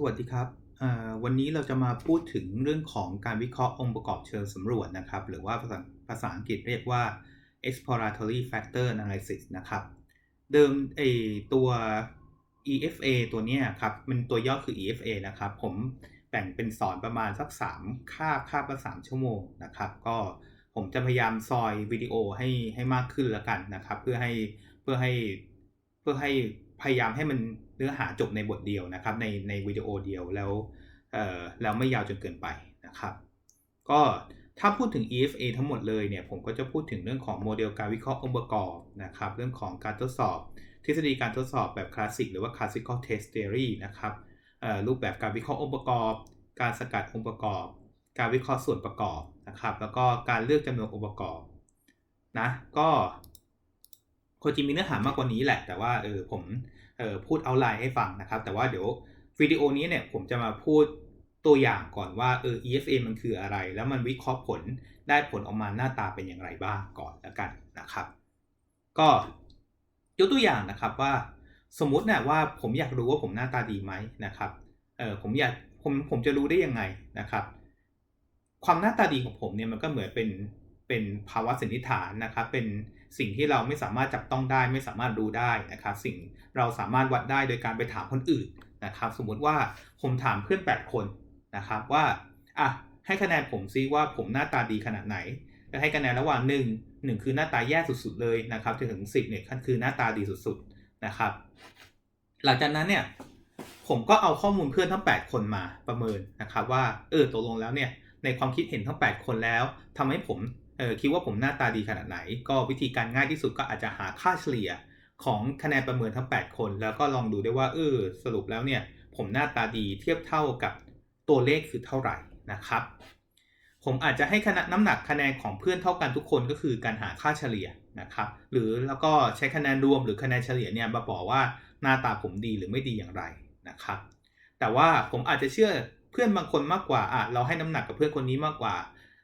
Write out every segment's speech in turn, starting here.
สวัสดีครับวันนี้เราจะมาพูดถึงเรื่องของการวิเคราะห์องค์ประกอบเชิงสำรวจนะครับ หรือว่าภาษาภาษาอังกฤษเรียกว่า exploratory factor analysis นะครับ เดิมไอตัว EFA ตัวนี้ครับ มันตัวย่อคือ EFA นะครับ ผมแบ่งเป็นสอนประมาณสัก 3 ค่าบคาบละ3ชั่วโมงนะครับ ก็ผมจะพยายามซอยวิดีโอให้ให้มากขึ้นแล้วกันนะครับ เพื่อให้เพื่อให้เพื่อให้พยายามให้มัน เนื้อหาจบในบทเดียวนะครับ ในในวิดีโอเดียวแล้วเอ่อแล้วไม่ยาวจนเกินไปนะครับ ก็ถ้าพูดถึง EFA ทั้งหมดเลยเนี่ยผมก็จะพูดถึงเรื่องของโมเดลการวิเคราะห์องค์ประกอบนะครับเรื่องของการทดสอบ ทฤษฎีการทดสอบแบบคลาสสิกหรือว่า classical test theory นะครับเอ่อรูปแบบการวิเคราะห์องค์ประกอบ การสกัดองค์ประกอบ การวิเคราะห์ส่วนประกอบนะครับ แล้วก็การเลือกจำนวนองค์ประกอบนะก็คนจริงมีเนื้อหามากกว่านี้แหละ แต่ว่าเออผม เออพูดเอาไลน์ให้ฟังนะครับ แต่ว่าเดี๋ยววิดีโอนี้เนี่ยผมจะมาพูดตัวอย่างก่อนว่าเออ EFA มันคืออะไร แล้วมันวิเคราะห์ผลได้ผลออกมาหน้าตาเป็นอย่างไรบ้างก่อนแล้วกันนะครับ ก็ยกตัวอย่างนะครับว่าสมมุตินะว่าผมอยากรู้ว่าผมหน้าตาดีไหมนะครับเออผมอยากผมผมจะรู้ได้ยังไงนะครับ ความหน้าตาดีของผมเนี่ยมันก็เหมือนเป็นเป็นภาวะสันนิษฐานนะครับ เป็น สิ่งที่เราไม่สามารถจับต้องได้ไม่สามารถรู้ได้นะครับ สิ่งเราสามารถวัดได้โดยการไปถามคนอื่นนะครับ สมมุติว่าผมถามเพื่อน 8 คนนะครับว่าอะให้คะแนนผมซิว่าผมหน้าตาดีขนาดไหนจะให้คะแนนระหว่าง 1 1 คือหน้าตาแย่สุดๆเลยนะครับจนถึง 10เนี่ยคือหน้าตาดีสุดๆนะครับ หลังจากนั้นเนี่ยผมก็เอาข้อมูลเพื่อนทั้ง 8 คนมาประเมินนะครับว่าเออตกลงแล้วเนี่ยในความคิดเห็นทั้ง 8 คนแล้วทำให้ผม เออคิดว่าผมหน้าตาดีขนาดไหน ก็วิธีการง่ายที่สุดก็อาจจะหาค่าเฉลี่ยของคะแนนประเมินทั้ง 8 คน แล้วก็ลองดูได้ว่าเออสรุปแล้วเนี่ย ผมหน้าตาดีเทียบเท่ากับตัวเลขคือเท่าไหร่นะครับ ผมอาจจะให้คณะน้ำหนักคะแนนของเพื่อนเท่ากันทุกคนก็คือการหาค่าเฉลี่ยนะครับ หรือแล้วก็ใช้คะแนนรวมหรือคะแนนเฉลี่ยเนี่ยมาบอกว่าหน้าตาผมดีหรือไม่ดีอย่างไรนะครับ แต่ว่าผมอาจจะเชื่อเพื่อนบางคนมากกว่าอะเราให้น้ำหนักกับเพื่อนคนนี้มากกว่า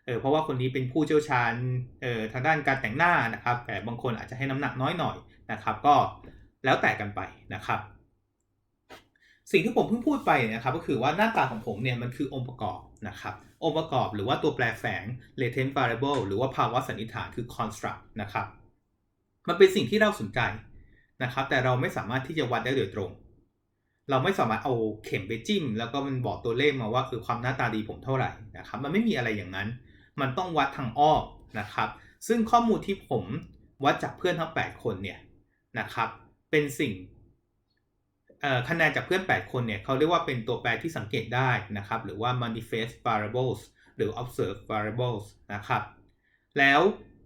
เออเพราะว่าคนนี้เป็นผู้เชี่ยวชาญเออทางด้านการแต่งหน้านะครับ แต่บางคนอาจจะให้น้ำหนักน้อยหน่อยนะครับ ก็แล้วแต่กันไปนะครับ สิ่งที่ผมเพิ่งพูดไปนะครับ ก็คือว่าหน้าตาของผมเนี่ยมันคือองค์ประกอบนะครับองค์ประกอบหรือว่าตัวแปรแฝง latent variable หรือว่าภาวะสันนิษฐานคือ construct นะครับ มันเป็นสิ่งที่เราสนใจนะครับ แต่เราไม่สามารถที่จะวัดได้โดยตรง เราไม่สามารถเอาเข็มไปจิ้ม แล้วก็มันบอกตัวเลขมาว่าคือความหน้าตาดีผมเท่าไหร่นะครับ มันไม่มีอะไรอย่างนั้น มันต้องวัดทางอ้อมนะครับ ซึ่งข้อมูลที่ผมวัดจากเพื่อนทั้ง 8 คนเนี่ยนะครับ เป็นสิ่งคะแนนจากเพื่อน 8 คนเนี่ยเขาเรียกว่าเป็นตัวแปรที่สังเกตได้นะครับ หรือว่า manifest variables หรือ observed variables นะครับ แล้ว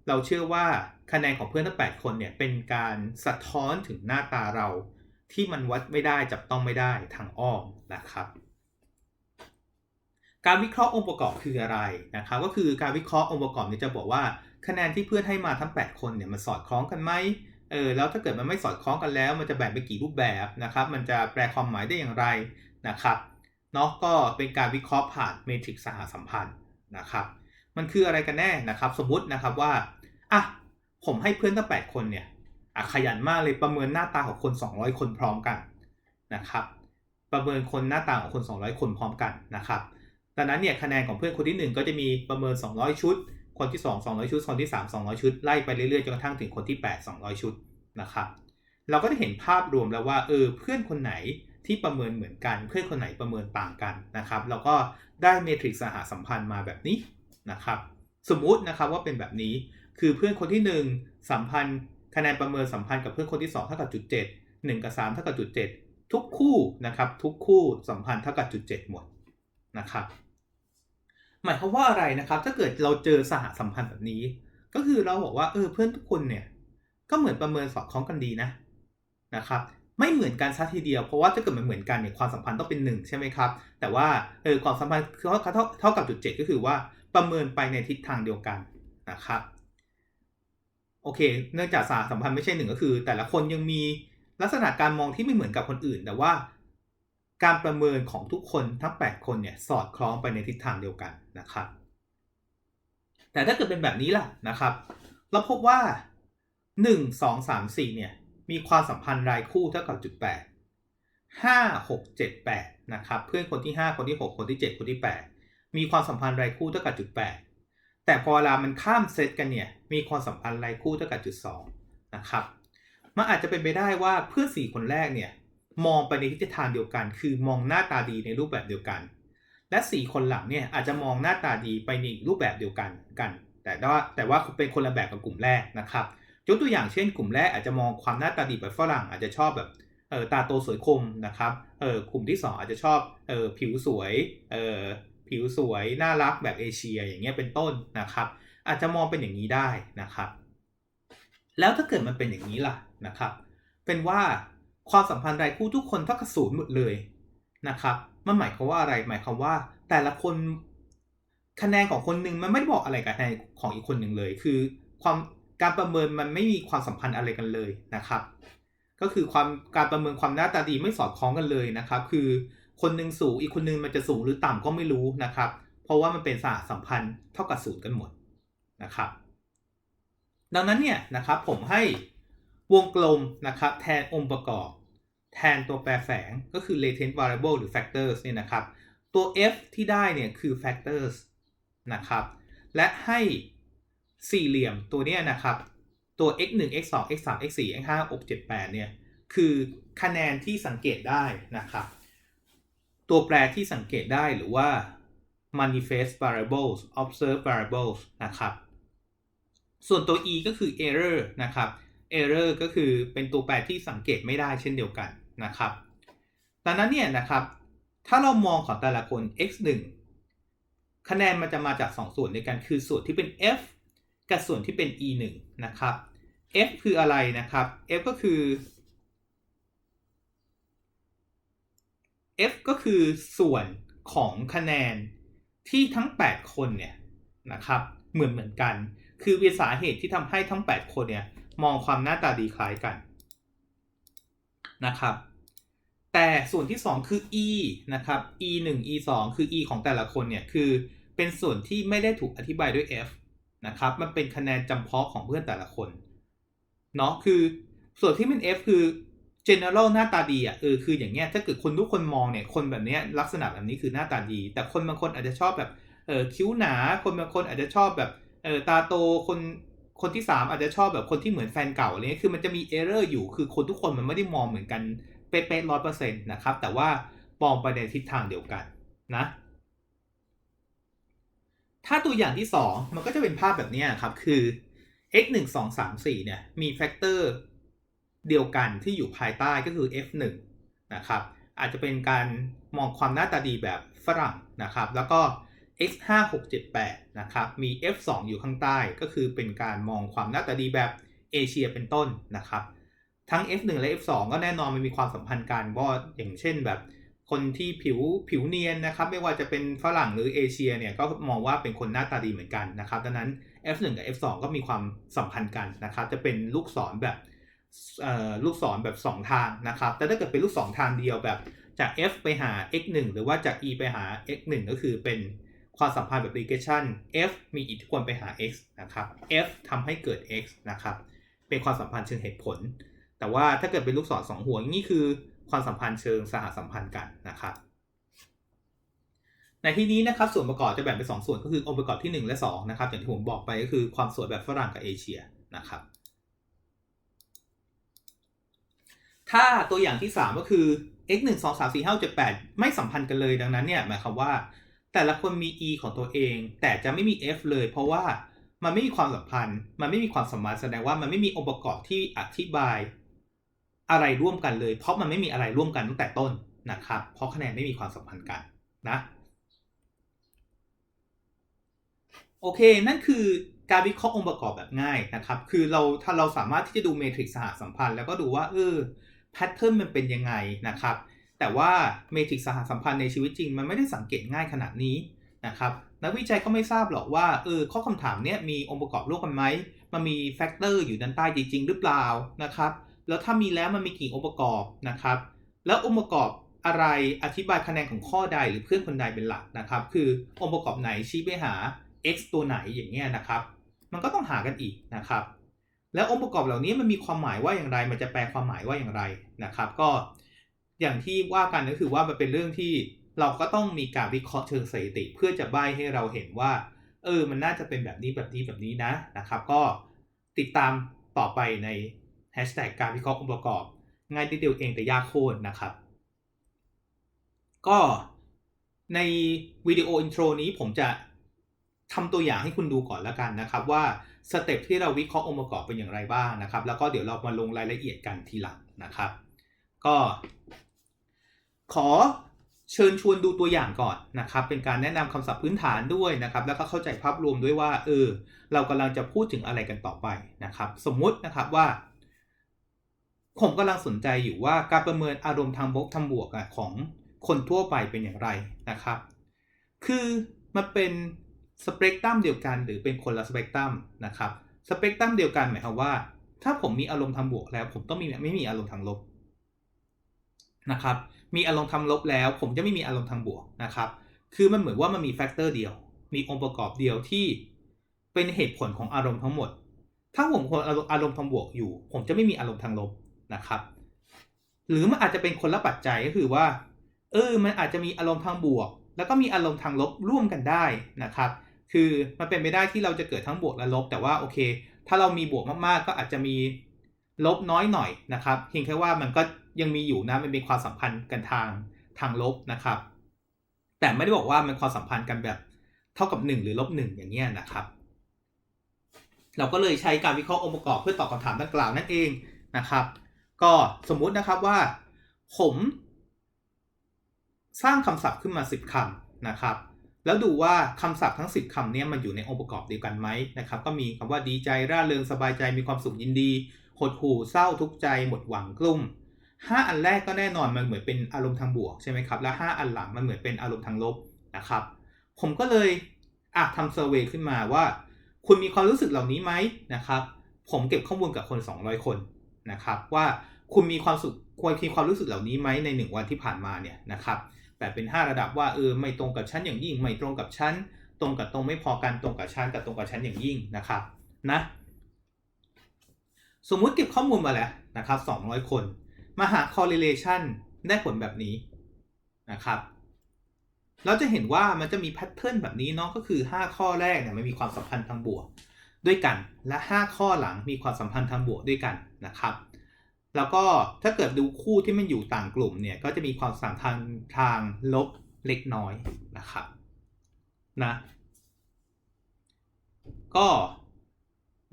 เราเชื่อว่าคะแนนของเพื่อนทั้ง 8 คนเนี่ยเป็นการสะท้อนถึงหน้าตาเราที่มันวัดไม่ได้จับต้องไม่ได้ทางอ้อมนะครับ การวิเคราะห์องค์ประกอบคืออะไรนะครับก็คือการวิเคราะห์องค์ประกอบเนี่ยจะบอกว่าคะแนนที่เพื่อนให้มาทั้ง 8 คนเนี่ยมันสอดคล้องกันไหมเออแล้วถ้าเกิดมันไม่สอดคล้องกันแล้ว มันจะแบ่งเป็นกี่รูปแบบนะครับมันจะแปลความหมายได้อย่างไรนะครับเนาะก็เป็นการวิเคราะห์ผ่านเมทริกสหสัมพันธ์นะครับมันคืออะไรกันแน่นะครับสมมุตินะครับว่าอะผมให้เพื่อนทั้ง 8 คนเนี่ยอะขยันมากเลยประเมินหน้าตาของคน 200 คนพร้อมกันนะครับประเมินคนหน้าตาของคน 200 คนพร้อมกันนะครับ ดังนั้นเนี่ยคะแนนของเพื่อนคนที่ 1 ก็จะมีประเมิน 200 ชุด คนที่ 2 200 ชุด คนที่ 3 200 ชุด ไล่ไปเรื่อยๆจนกระทั่งถึงคนที่ 8 200 ชุดนะครับเราก็จะเห็นภาพรวมแล้วว่าเออเพื่อนคนไหนที่ประเมินเหมือนกัน เพื่อนคนไหนประเมินต่างกันนะครับเราก็ได้เมทริกสหสัมพันธ์มาแบบนี้นะครับสมมุตินะครับว่าเป็นแบบนี้คือเพื่อนคนที่ 1 สัมพันธ์คะแนนประเมินสัมพันธ์กับเพื่อนคนที่2เท่ากับจุดเจ็ดหนึ่งกับ3เท่ากับจุดเจ็ดทุกคู่นะครับทุกคู่สัมพันธ์เท่ากับจุดเจ็ดหมดนะครับ หมายความว่าอะไรนะครับ ถ้าเกิดเราเจอสหสัมพันธ์แบบนี้ ก็คือเราบอกว่าเออเพื่อนทุกคนเนี่ยก็เหมือนประเมินสอดคล้องกันดีนะนะครับไม่เหมือนกันซะทีเดียวเพราะว่าถ้าเกิดมันเหมือนกันเนี่ยความสัมพันธ์ต้องเป็น1ใช่ไหมครับ แต่ว่าเออความสัมพันธ์เท่าเท่าเท่ากับจุดเจ็ดก็คือว่าประเมินไปในทิศทางเดียวกันนะครับโอเค เนื่องจากสาสัมพันธ์ไม่ใช่หนึ่งก็คือ แต่ละคนยังมีลักษณะการมองที่ไม่เหมือนกับคนอื่น แต่ว่า การประเมินของทุกคนทั้ง 8 คนเนี่ยสอดคล้องไปในทิศทางเดียวกันนะครับ แต่ถ้าเกิดเป็นแบบนี้ล่ะนะครับ เราพบว่า 1 2 3 4เนี่ยมีความสัมพันธ์รายคู่เท่ากับจุด 8 5 6 7 8นะครับเพื่อนคนที่ 5 คนที่ 6 คนที่ 7 คนที่ 8 มีความสัมพันธ์รายคู่เท่ากับจุด 8 แต่พอเวลามันข้ามเซตกันเนี่ยมีความสัมพันธ์รายคู่เท่ากับจุด2นะครับมันอาจจะเป็นไปได้ว่าเพื่อน 4 คนแรกเนี่ย มองไปในทิศทางเดียวกัน คือมองหน้าตาดีในรูปแบบเดียวกัน และ 4 คนหลังเนี่ยอาจจะมองหน้าตาดีไปในรูปแบบเดียวกันกัน แต่ว่าแต่ว่าเป็นคนละแบบกับกลุ่มแรกนะครับยกตัวอย่างเช่นกลุ่มแรกอาจจะมองความหน้าตาดีแบบฝรั่งอาจจะชอบแบบเออตาโตสวยคมนะครับเออกลุ่มที่ 2 อาจจะชอบเออผิวสวยเออผิวสวยน่ารักแบบเอเชียอย่างเงี้ยเป็นต้นนะครับ อาจจะมองเป็นอย่างนี้ได้นะครับ แล้วถ้าเกิดมันเป็นอย่างนี้ล่ะนะครับ เป็นว่า ความสัมพันธ์รายคู่ทุกคนเท่ากับศูนย์หมดเลยนะครับ มันหมายความว่าอะไร หมายความว่า แต่ละคนคะแนนของคนหนึ่งมันไม่ได้บอกอะไรกับคะแนนของอีกคนหนึ่งเลย คือความการประเมินมันไม่มีความสัมพันธ์อะไรกันเลยนะครับ ก็คือความการประเมินความหน้าตาดีไม่สอดคล้องกันเลยนะครับ คือคนหนึ่งสูงอีกคนหนึ่งมันจะสูงหรือต่ำก็ไม่รู้นะครับ เพราะว่ามันเป็นสหสัมพันธ์เท่ากับศูนย์กันหมดนะครับ ดังนั้นเนี่ยนะครับผมให้วงกลมนะครับแทนองค์ประกอบ แทนตัวแปรแฝงก็คือ latent variable หรือ factors เนี่ยนะครับ ตัว f ที่ได้เนี่ยคือ factors นะครับ และให้สี่เหลี่ยมตัวเนี้ยนะครับ ตัว x 1 x 2 x 3 x 4 x 5 6 7 8เนี่ย คือคะแนนที่สังเกตได้นะครับ ตัวแปรที่สังเกตได้หรือว่า manifest variables observe variables นะครับ ส่วนตัว e ก็คือ error นะครับ error ก็คือเป็นตัวแปรที่สังเกตไม่ได้เช่นเดียวกัน นะครับดังนั้นเนี่ยนะครับ ถ้าเรามองของแต่ละคน x 1คะแนนมันจะมาจาก 2 ส่วนด้วยกัน คือส่วนที่เป็น f กับส่วนที่เป็น e 1นะครับ f คืออะไรนะครับ f ก็คือ f ก็คือส่วนของคะแนนที่ทั้ง 8 คนเนี่ยนะครับเหมือนเหมือนกัน คือเป็นสาเหตุที่ทำให้ทั้ง 8 คนเนี่ยมองความหน้าตาดีคล้ายกันนะครับ แต่ส่วนที่ 2 คือ e นะครับ e 1 e 2คือ e ของแต่ละคนเนี่ยคือเป็นส่วนที่ไม่ได้ถูกอธิบายด้วย f นะครับ มันเป็นคะแนนจำเพาะของเพื่อนแต่ละคน เนาะคือส่วนที่เป็น F คือ general หน้าตาดีอะเออคืออย่างเงี้ยถ้าเกิดคนทุกคนมองเนี่ยคนแบบเนี้ยลักษณะแบบนี้คือหน้าตาดี แต่คนบางคนอาจจะชอบแบบเออคิ้วหนา คนบางคนอาจจะชอบแบบเออตาโตคนคนที่ 3 อาจจะชอบแบบคนที่เหมือนแฟนเก่าอะไรเงี้ยคือมันจะมี error อยู่คือคนทุกคนมันไม่ได้มองเหมือนกัน เป๊ะๆร้อยเปอร์เซ็นต์นะครับ แต่ว่ามองไปในทิศทางเดียวกันนะ ถ้าตัวอย่างที่ 2 มันก็จะเป็นภาพแบบนี้ครับ คือ x 1 2 3 4เนี่ย มีแฟกเตอร์เดียวกันที่อยู่ภายใต้ก็คือ f 1นะครับ อาจจะเป็นการมองความหน้าตาดีแบบฝรั่งนะครับ แล้วก็ x 5 6 7 8นะครับ มี f 2อยู่ข้างใต้ ก็คือเป็นการมองความหน้าตาดีแบบเอเชียเป็นต้นนะครับ ทั้ง f 1 และ f 2 ก็แน่นอนมันมีความสัมพันธ์กันว่าะอย่างเช่นแบบคนที่ผิวผิวเนียนนะครับ ไม่ว่าจะเป็นฝรั่งหรือเอเชียเนี่ยก็มองว่าเป็นคนหน้าตาดีเหมือนกันนะครับดังนั้น F1 กับ F2 ก็มีความสัมพันธ์กันนะครับ จะเป็นลูกศรแบบลูกศรแบบ 2 ทางนะครับ แต่ถ้าเกิดเป็นลูกศรทางเดียวแบบจาก F ไปหา x1 หรือว่าจาก e ไปหา x1 ก็คือเป็นความสัมพันธ์แบบ regression F มีอิทธิพลไปหา x นะครับ F ทำให้เกิด x นะครับ เป็นความสัมพันธ์เชิงเหตุผล แต่ว่าถ้าเกิดเป็นลูกศรสองหัวนี่คือความสัมพันธ์เชิงสหสัมพันธ์กันนะครับ ในที่นี้นะครับส่วนประกอบจะแบ่งเป็น 2 ส่วนก็คือองค์ประกอบที่ 1 และ2นะครับอย่างที่ผมบอกไปก็คือความสวยแบบฝรั่งกับเอเชียนะครับ ถ้าตัวอย่างที่ 3 ก็คือ x 1 2 3 4 5 7 8 ไม่สัมพันธ์กันเลยดังนั้นเนี่ยหมายความว่า แต่ละคนมี e ของตัวเอง แต่จะไม่มี f เลย เพราะว่ามันไม่มีความสัมพันธ์ มันไม่มีความสมมาแสดงว่ามันไม่มีองค์ประกอบที่อธิบาย อะไรร่วมกันเลย เพราะมันไม่มีอะไรร่วมกันตั้งแต่ต้นนะครับ เพราะคะแนนไม่มีความสัมพันธ์กันนะโอเค นั่นคือการวิเคราะห์องค์ประกอบแบบง่ายนะครับ คือเราถ้าเราสามารถที่จะดูเมทริกซ์สหสัมพันธ์แล้วก็ดูว่าเออแพทเทิร์นมันเป็นยังไงนะครับ แต่ว่าเมทริกซ์สหสัมพันธ์ในชีวิตจริง มันไม่ได้สังเกตง่ายขนาดนี้นะครับนักวิจัยก็ไม่ทราบหรอกว่าเออข้อคำถามเนี้ยมีองค์ประกอบร่วมกันไหมมันมีแฟกเตอร์อยู่ด้านใต้จริง ๆ หรือเปล่านะครับ แล้วถ้ามีแล้วมันมีกี่องค์ประกอบนะครับ แล้วองค์ประกอบอะไรอธิบายคะแนนของข้อใดหรือเพื่อนคนใดเป็นหลักนะครับ คือองค์ประกอบไหนชี้ไปหา x ตัวไหนอย่างเงี้ยนะครับ มันก็ต้องหากันอีกนะครับ แล้วองค์ประกอบเหล่านี้มันมีความหมายว่าอย่างไร มันจะแปลความหมายว่าอย่างไรนะครับ ก็อย่างที่ว่ากันก็คือว่ามันเป็นเรื่องที่เราก็ต้องมีการวิเคราะห์เชิงสถิติ เพื่อจะใบให้เราเห็นว่า เออ มันน่าจะเป็นแบบนี้แบบนี้แบบนี้นะนะครับ ก็ติดตามต่อไปใน แฮชแท็กการวิเคราะห์องค์ประกอบ ง่ายนิดเดียวเองแต่ยากโคตรนะครับ ก็ในวิดีโออินโทรนี้ผมจะทำตัวอย่างให้คุณดูก่อนล้วกันนะครับ ว่าสเต็ปที่เราวิเคราะห์องค์ประกอบเป็นอย่างไรบ้างนะครับ แล้วก็เดี๋ยวเรามาลงรายละเอียดกันทีหลังนะครับ ก็ ขอเชิญชวนดูตัวอย่างก่อนนะครับ เป็นการแนะนำคำศัพท์พื้นฐานด้วยนะครับ แล้วก็เข้าใจภาพรวมด้วยว่าเออเรากำลังจะพูดถึงอะไรกันต่อไปนะครับ สมมุตินะครับว่า ผมกำลังสนใจอยู่ว่าการประเมินอารมณ์ทางบวกทางบวกของคนทั่วไปเป็นอย่างไรนะครับ คือมันเป็นสเปกตรัมเดียวกันหรือเป็นคนละสเปกตรัมนะครับ สเปกตรัมเดียวกันหมายความว่า ถ้าผมมีอารมณ์ทางบวกแล้ว ผมต้องมีไม่มีอารมณ์ทางลบนะครับ มีอารมณ์ทางลบแล้ว ผมจะไม่มีอารมณ์ทางบวกนะครับ คือมันเหมือนว่ามันมีแฟกเตอร์เดียว มีองค์ประกอบเดียวที่เป็นเหตุผลของอารมณ์ทั้งหมด ถ้าผมคนอารมณ์ทางบวกอยู่ ผมจะไม่มีอารมณ์ทางลบ นะครับ หรือมันอาจจะเป็นคนละปัจจัยก็คือว่า เออ มันอาจจะมีอารมณ์ทางบวก แล้วก็มีอารมณ์ทางลบร่วมกันได้นะครับ คือมันเป็นไปได้ที่เราจะเกิดทั้งบวกและลบ แต่ว่าโอเค ถ้าเรามีบวกมากๆ ก็อาจจะมีลบน้อยหน่อยนะครับเพียงแค่ว่ามันก็ยังมีอยู่นะมันเป็นความสัมพันธ์กันทางทางลบนะครับ แต่ไม่ได้บอกว่ามันความสัมพันธ์กันแบบเท่ากับ 1 หรือลบ1อย่างเงี้ยนะครับ เราก็เลยใช้การวิเคราะห์องค์ประกอบเพื่อตอบคำถามดังกล่าวนั่นเองนะครับ ก็สมมุตินะครับว่า ผม สร้างคำศัพท์ขึ้นมา 10คำนะครับ แล้วดูว่าคำศัพท์ทั้ง 10คำนี้มันอยู่ในองค์ประกอบเดียวกันไหมนะครับ ก็มีคำว่าดีใจร่าเริงสบายใจมีความสุขยินดีหดหู่เศร้าทุกข์ใจหมดหวังกลุ้ม5 อันแรกก็แน่นอนมันเหมือนเป็นอารมณ์ทางบวกใช่ไหมครับและ5อันหลังมันเหมือนเป็นอารมณ์ทางลบนะครับ ผมก็เลยอะทำเซอร์เวยขึ้นมาว่า คุณมีความรู้สึกเหล่านี้ไหมนะครับ ผมเก็บข้อมูลกับคน 200 คน นะครับว่าคุณมีความสุขควรมีความรู้สึกเหล่านี้ไหมใน 1 วันที่ผ่านมาเนี่ยนะครับแบบเป็น 5 ระดับว่าเออไม่ตรงกับชั้นอย่างยิ่ง ไม่ตรงกับชั้นตรงกับตรงไม่พอกันตรงกับชั้นกับตรงกับชั้นอย่างยิ่งนะครับนะสมมุติเก็บข้อมูลมาแล้วนะครับ200 คน มาหา correlation ได้ผลแบบนี้นะครับเราจะเห็นว่ามันจะมีแพทเทิร์นแบบนี้เนาะก็คือ 5 ข้อแรกเนี่ยมันมีความสัมพันธ์ทางบวก ด้วยกัน และ 5 ข้อหลังมีความสัมพันธ์ทางบวกด้วยกันนะครับ แล้วก็ถ้าเกิดดูคู่ที่มันอยู่ต่างกลุ่มเนี่ยก็จะมีความสัมพันธ์ทางลบเล็กน้อยนะครับนะก็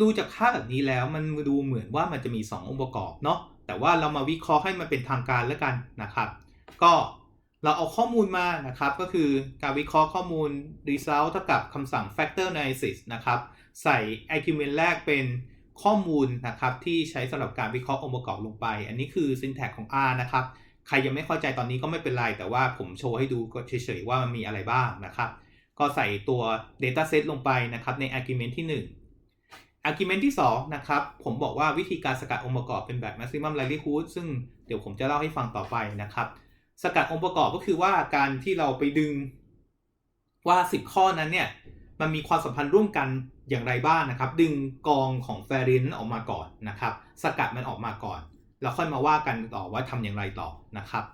ดูจากภาพแบบนี้แล้วมันดูเหมือนว่ามันจะมี 2 องค์ประกอบเนาะแต่ว่าเรามาวิเคราะห์ให้มันเป็นทางการแล้วกันนะครับ ก็เราเอาข้อมูลมานะครับ ก็คือการวิเคราะห์ข้อมูล result เท่ากับคำสั่ง factor analysis นะครับ ใส่ argument แรกเป็นข้อมูลนะครับที่ใช้สำหรับการวิเคราะห์องค์ประกอบลงไป อันนี้คือ syntax ของ R นะครับ ใครยังไม่เข้าใจตอนนี้ก็ไม่เป็นไร แต่ว่าผมโชว์ให้ดูเฉยๆว่ามันมีอะไรบ้างนะครับ ก็ใส่ตัว data set ลงไปนะครับใน argument ที่ 1 argument ที่ 2 นะครับ ผมบอกว่าวิธีการสกัดองค์ประกอบเป็นแบบ maximum likelihood ซึ่งเดี๋ยวผมจะเล่าให้ฟังต่อไปนะครับ สกัดองค์ประกอบก็คือว่าการที่เราไปดึงว่า 10 ข้อนั้นเนี่ย มันมีความสัมพันธ์ร่วมกัน อย่างไรบ้างนะครับ ดึงกองของแฟรินออกมาก่อนนะครับ สกัดมันออกมาก่อน แล้วค่อยมาว่ากันต่อว่าทำอย่างไรต่อนะครับ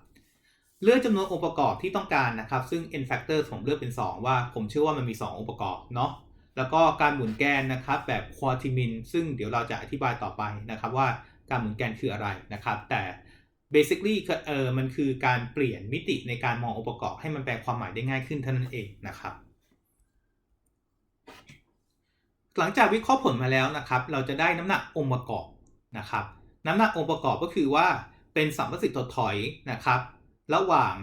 เลือกจำนวนองค์ประกอบที่ต้องการนะครับ ซึ่ง n factor ผมเลือกเป็น 2 ว่าผมเชื่อว่ามันมี 2 องค์ประกอบเนาะแล้วก็การหมุนแกนนะครับแบบควอติมินซึ่งเดี๋ยวเราจะอธิบายต่อไปนะครับว่าการหมุนแกนคืออะไรนะครับ แต่ basically เออมันคือการเปลี่ยนมิติในการมององค์ประกอบให้มันแปลความหมายได้ง่ายขึ้นเท่านั้นเองนะครับ หลังจากวิเคราะห์ผลมาแล้วนะครับ เราจะได้น้ำหนักองค์ประกอบนะครับ น้ำหนักองค์ประกอบก็คือว่าเป็นสัมประสิทธิ์ถดถอยนะครับ ระหว่าง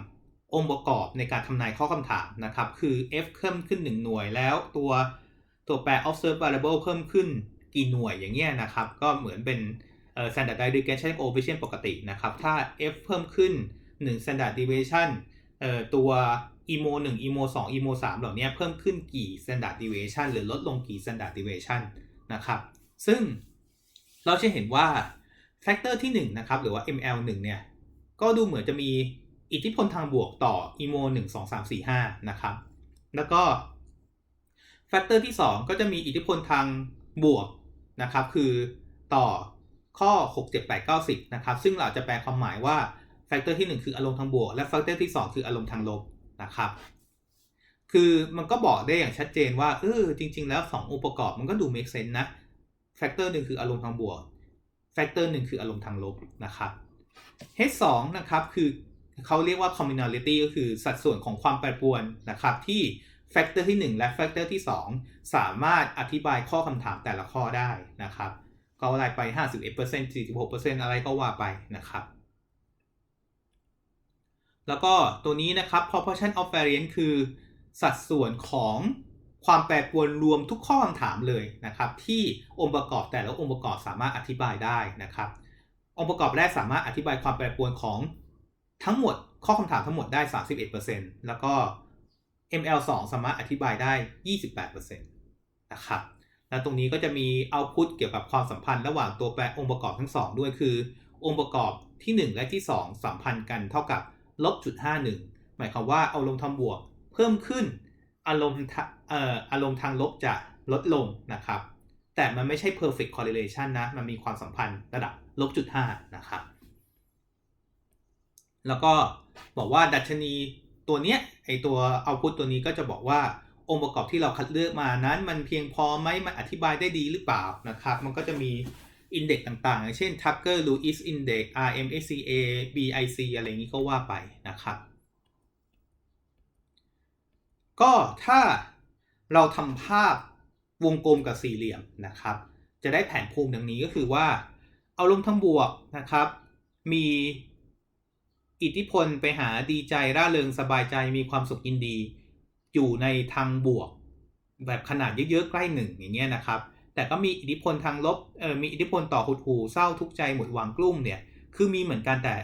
องค์ประกอบในการทำนายข้อคำถามนะครับ คือ f เพิ่มขึ้น 1 หน่วยแล้วตัวตัวแปร observed variable เพิ่มขึ้นกี่หน่วยอย่างเงี้ยนะครับ ก็เหมือนเป็น standard deviation coefficient ปกตินะครับ ถ้า f เพิ่มขึ้น 1 standard deviation ตัว emo 1 emo 2 emo 3เหล่านี้เพิ่มขึ้นกี่ standard deviation หรือลดลงกี่ standard deviation นะครับ ซึ่งเราจะเห็นว่า factor ที่1นะครับหรือว่า ml1 เนี่ยก็ดูเหมือนจะมีอิทธิพลทางบวกต่อ emo 1 2 3 4 5นะครับ แล้วก็ factor ที่ 2 ก็จะมีอิทธิพลทางบวกนะครับ คือต่อข้อ 6 7 8 9 10นะครับ ซึ่งเราจะแปลความหมายว่าแฟกเตอร์ที่ 1 คืออารมณ์ทางบวก และแฟกเตอร์ที่ 2 คืออารมณ์ทางลบ นะครับ คือมันก็บอกได้อย่างชัดเจนว่าเออจริง ๆ แล้ว 2 องค์ประกอบมันก็ดู make sense นะ แฟกเตอร์หนึ่งคืออารมณ์ทางบวก แฟกเตอร์หนึ่งคืออารมณ์ทางลบนะครับ H2 นะครับคือเขาเรียกว่า communality ก็คือสัดส่วนของความแปรปรวนนะครับที่แฟกเตอร์ที่ 1 และแฟกเตอร์ที่ 2 สามารถอธิบายข้อคำถามแต่ละข้อได้นะครับ ก็อะไล่ไป 51% 46%อะไรก็ว่าไปนะครับ แล้วก็ตัวนี้นะครับ proportion of variance คือ สัดส่วนของความแปรปรวนรวมทุกข้อคำถามเลยนะครับ ที่องค์ประกอบแต่ละองค์ประกอบสามารถอธิบายได้นะครับ องค์ประกอบแรกสามารถอธิบายความแปรปรวนของทั้งหมดข้อคำถามทั้งหมดได้ 31%แล้วก็ ML2 สามารถอธิบายได้ 28%นะครับแล้วตรงนี้ก็จะมี output เกี่ยวกับความสัมพันธ์ระหว่างตัวแปรองค์ประกอบทั้ง 2 ด้วยคือ องค์ประกอบที่ 1 และที่ 2 สัมพันธ์กันเท่ากับ ลบจุด51หนึ่งหมายความว่าอารมณ์ทางบวกเพิ่มขึ้นอารมณ์เอ่ออารมณ์ทางลบจะลดลงนะครับ แต่มันไม่ใช่ perfect correlation นะ มันมีความสัมพันธ์ระดับลบจุด5นะครับ แล้วก็บอกว่าดัชนีตัวเนี้ยไอตัว output ตัวนี้ก็จะบอกว่าองค์ประกอบที่เราคัดเลือกมานั้น มันเพียงพอไหมมันอธิบายได้ดีหรือเปล่านะครับ มันก็จะมี อินเด็กต่างๆ เช่น Tucker Lewis Index RMSCA BIC อะไรอย่างนี้ก็ว่าไปนะครับ ก็ถ้าเราทำภาพวงกลมกับสี่เหลี่ยมนะครับ จะได้แผนภูมิดังนี้ก็คือว่า เอาลมทั้งบวกนะครับ มีอิทธิพลไปหาดีใจร่าเริงสบายใจมีความสุขยินดี อยู่ในทางบวก แบบขนาดเยอะๆใกล้หนึ่งอย่างเงี้ยนะครับ แต่ก็มีอิทธิพลทางลบเออมีอิทธิพลต่อหดหูเศร้าทุกข์ใจหมดหวังกลุ้มเนี่ยคือมีเหมือนกันแต่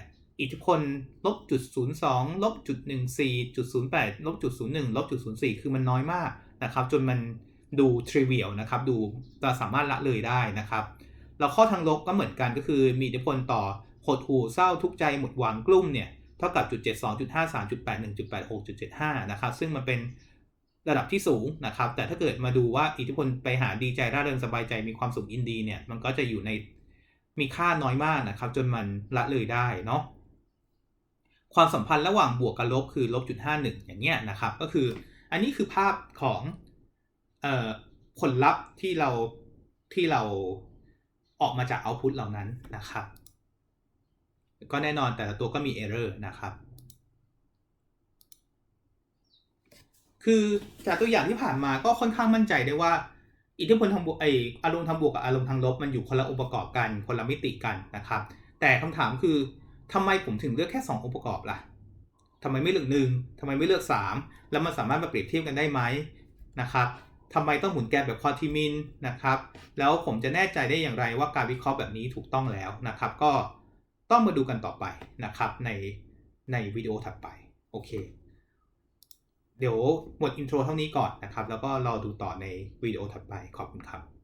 อิทธิพลลบจุดศูนย์สองลบจุดหนึ่งสี่จุดศูนย์แปดลบจุดศูนย์หนึ่งลบจุดศูนย์สี่คือมันน้อยมากนะครับจนมันดูทริวิลนะครับดูเราสามารถละเลยได้นะครับแล้วข้อทางลบก็เหมือนกันก็คือมีอิทธิพลต่อหดหูเศร้าทุกข์ใจหมดหวังกลุ้มเนี่ยเท่ากับจุดเจ็ดสองจุดห้าสามจุดแปดหนึ่งจุดแปดหกจุดเจ็ดห้านะครับซึ่งมันเป็น ระดับที่สูงนะครับ แต่ถ้าเกิดมาดูว่าอิทธิพลไปหาดีใจร่าเริงสบายใจมีความสุขยินดีเนี่ย มันก็จะอยู่ในมีค่าน้อยมากนะครับ จนมันละเลยได้เนาะความสัมพันธ์ระหว่างบวกกับลบคือลบจุดห้าหนึ่งอย่างเงี้ยนะครับ ก็คืออันนี้คือภาพของเอ่อผลลัพธ์ที่เราที่เราออกมาจากเอาพุตเหล่านั้นนะครับ ก็แน่นอนแต่ละตัวก็มี error นะครับ คือจากตัวอย่างที่ผ่านมาก็ค่อนข้างมั่นใจได้ว่า อิทธิพลทางบวกไออารมณ์ทางบวกกับอารมณ์ทางลบมันอยู่คนละองค์ประกอบกันคนละมิติกันนะครับ แต่คำถามคือทำไมผมถึงเลือกแค่ 2 องค์ประกอบล่ะทำไมไม่เลือกหนึ่งทำไมไม่เลือก 3 แล้วมันสามารถมาเปรียบเทียบกันได้ไหมนะครับทำไมต้องหมุนแกนแบบควอติมินนะครับ แล้วผมจะแน่ใจได้อย่างไรว่าการวิเคราะห์แบบนี้ถูกต้องแล้วนะครับ ก็ต้องมาดูกันต่อไปนะครับในในวิดีโอถัดไป โอเค เดี๋ยวหมดอินโทรเท่านี้ก่อนนะครับ แล้วก็รอดูต่อในวิดีโอถัดไปขอบคุณครับ